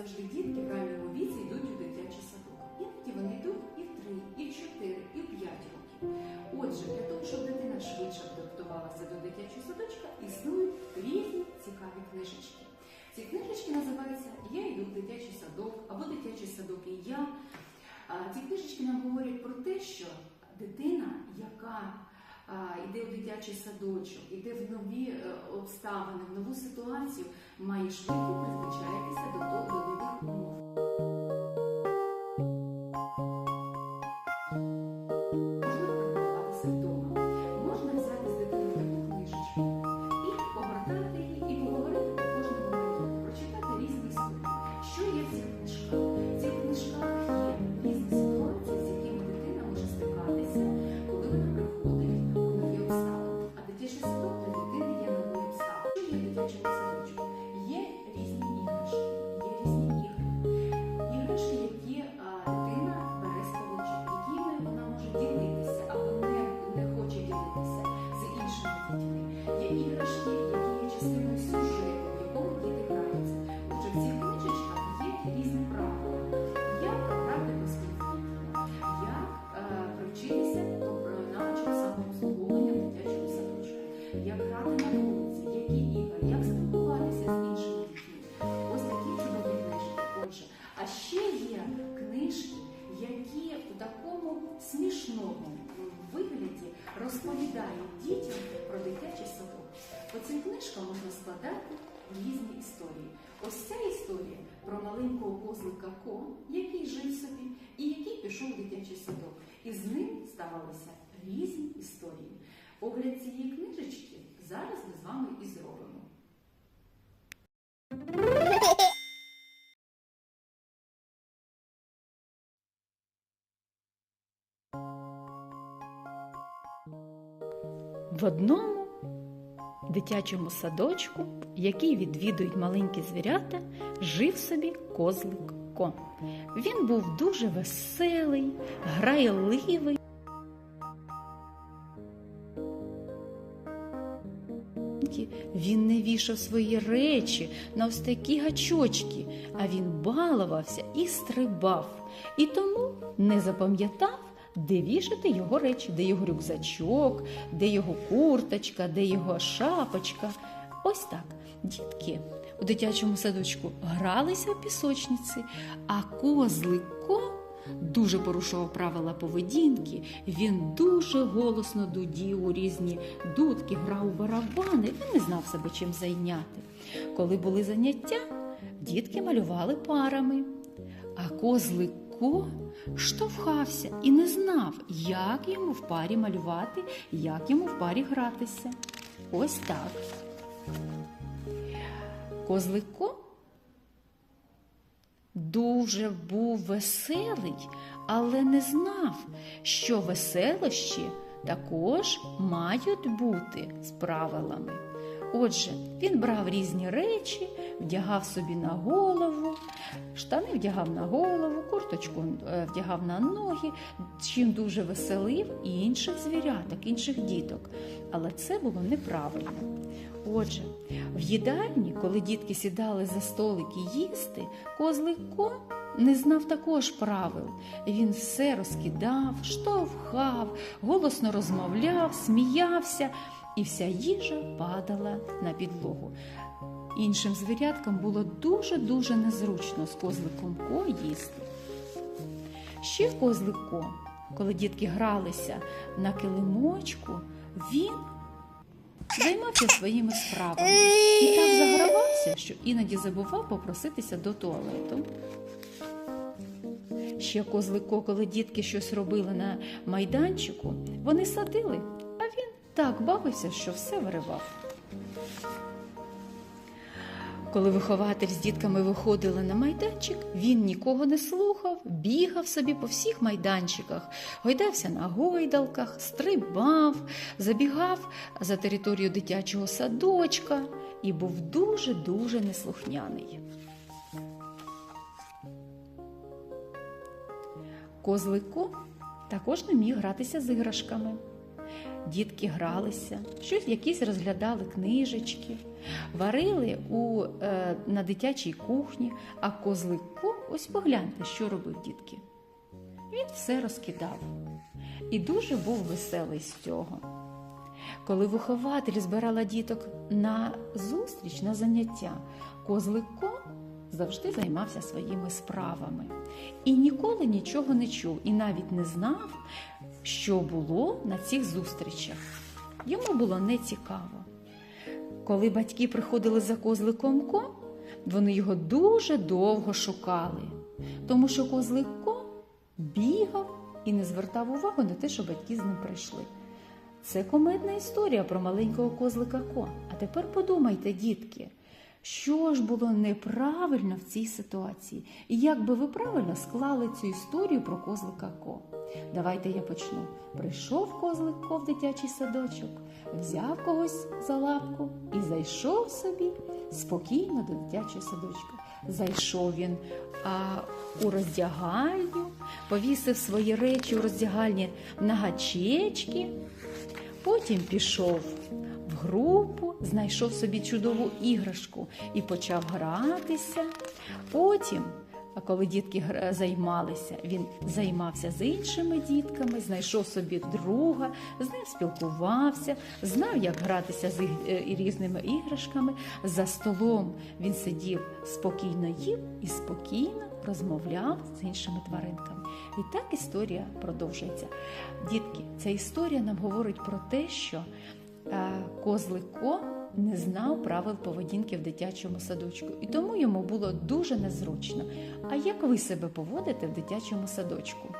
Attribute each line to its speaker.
Speaker 1: завжди дітки в ранньому віці йдуть у дитячий садок. Іноді вони йдуть і в три, і в чотири, і в п'ять років. Отже, для того, щоб дитина швидше адаптувалася до дитячого садочка, існують різні цікаві книжечки. Ці книжечки називаються Я йду в дитячий садок або дитячий садок і я. Ці книжечки нам говорять про те, що дитина, яка йде у дитячий садочок, йде в нові е, обставини, в нову ситуацію, має швидко того до нових умов. Історії. Ось ця історія про маленького козлика Ко, який жив собі і який пішов у дитячий садок. І з ним ставалися різні історії. Огляд цієї книжечки зараз ми з вами і зробимо.
Speaker 2: В одному дитячому садочку, який відвідують маленькі звірята, жив собі козлик Ко. Він був дуже веселий, грайливий. Він не вішав свої речі на ось такі гачочки, а він балувався і стрибав, і тому не запам'ятав, де вішати його речі, де його рюкзачок, де його курточка, де його шапочка. Ось так. Дітки у дитячому садочку гралися в пісочниці, а козлико дуже порушував правила поведінки. Він дуже голосно дудів у різні дудки, грав у барабани, він не знав себе чим зайняти. Коли були заняття, дітки малювали парами, а козлико штовхався і не знав, як йому в парі малювати, як йому в парі гратися. Ось так. Козлико дуже був веселий, але не знав, що веселощі також мають бути з правилами. Отже, він брав різні речі, вдягав собі на голову, штани вдягав на голову, курточку е, вдягав на ноги, чим дуже веселив і інших звіряток, інших діток. Але це було неправильно. Отже, в їдальні, коли дітки сідали за столики їсти, козлико не знав також правил. Він все розкидав, штовхав, голосно розмовляв, сміявся, і вся їжа падала на підлогу. Іншим звіряткам було дуже-дуже незручно з козликом Ко їсти. Ще козлико, коли дітки гралися на килимочку, він займався своїми справами і так загравався, що іноді забував попроситися до туалету. Ще козлико, коли дітки щось робили на майданчику, вони садили, а він так бавився, що все виривав. Коли вихователь з дітками виходили на майданчик, він нікого не слухав, бігав собі по всіх майданчиках, гойдався на гойдалках, стрибав, забігав за територію дитячого садочка і був дуже-дуже неслухняний. Козлико також не міг гратися з іграшками. Дітки гралися, щось якісь розглядали книжечки, варили у, е, на дитячій кухні, а козлико, ось погляньте, що робив дітки. Він все розкидав і дуже був веселий з цього. Коли вихователь збирала діток на зустріч, на заняття, козлико завжди займався своїми справами і ніколи нічого не чув, і навіть не знав, що було на цих зустрічах. Йому було не цікаво. Коли батьки приходили за козликом Ко, вони його дуже довго шукали, тому що козлико бігав і не звертав увагу на те, що батьки з ним прийшли. Це комедна історія про маленького козлика Ко. А тепер подумайте, дітки, що ж було неправильно в цій ситуації? І як би ви правильно склали цю історію про козлика Ко? Давайте я почну. Прийшов козлик Ко в дитячий садочок, взяв когось за лапку і зайшов собі спокійно до дитячого садочка. Зайшов він а, у роздягальню, повісив свої речі у роздягальні на гачечки, потім пішов в групу, знайшов собі чудову іграшку і почав гратися. Потім, коли дітки займалися, він займався з іншими дітками, знайшов собі друга, з ним спілкувався, знав, як гратися з е, різними іграшками. За столом він сидів спокійно їв і спокійно розмовляв з іншими тваринками. І так історія продовжується. Дітки, ця історія нам говорить про те, що козлико не знав правил поведінки в дитячому садочку, і тому йому було дуже незручно. А як ви себе поводите в дитячому садочку?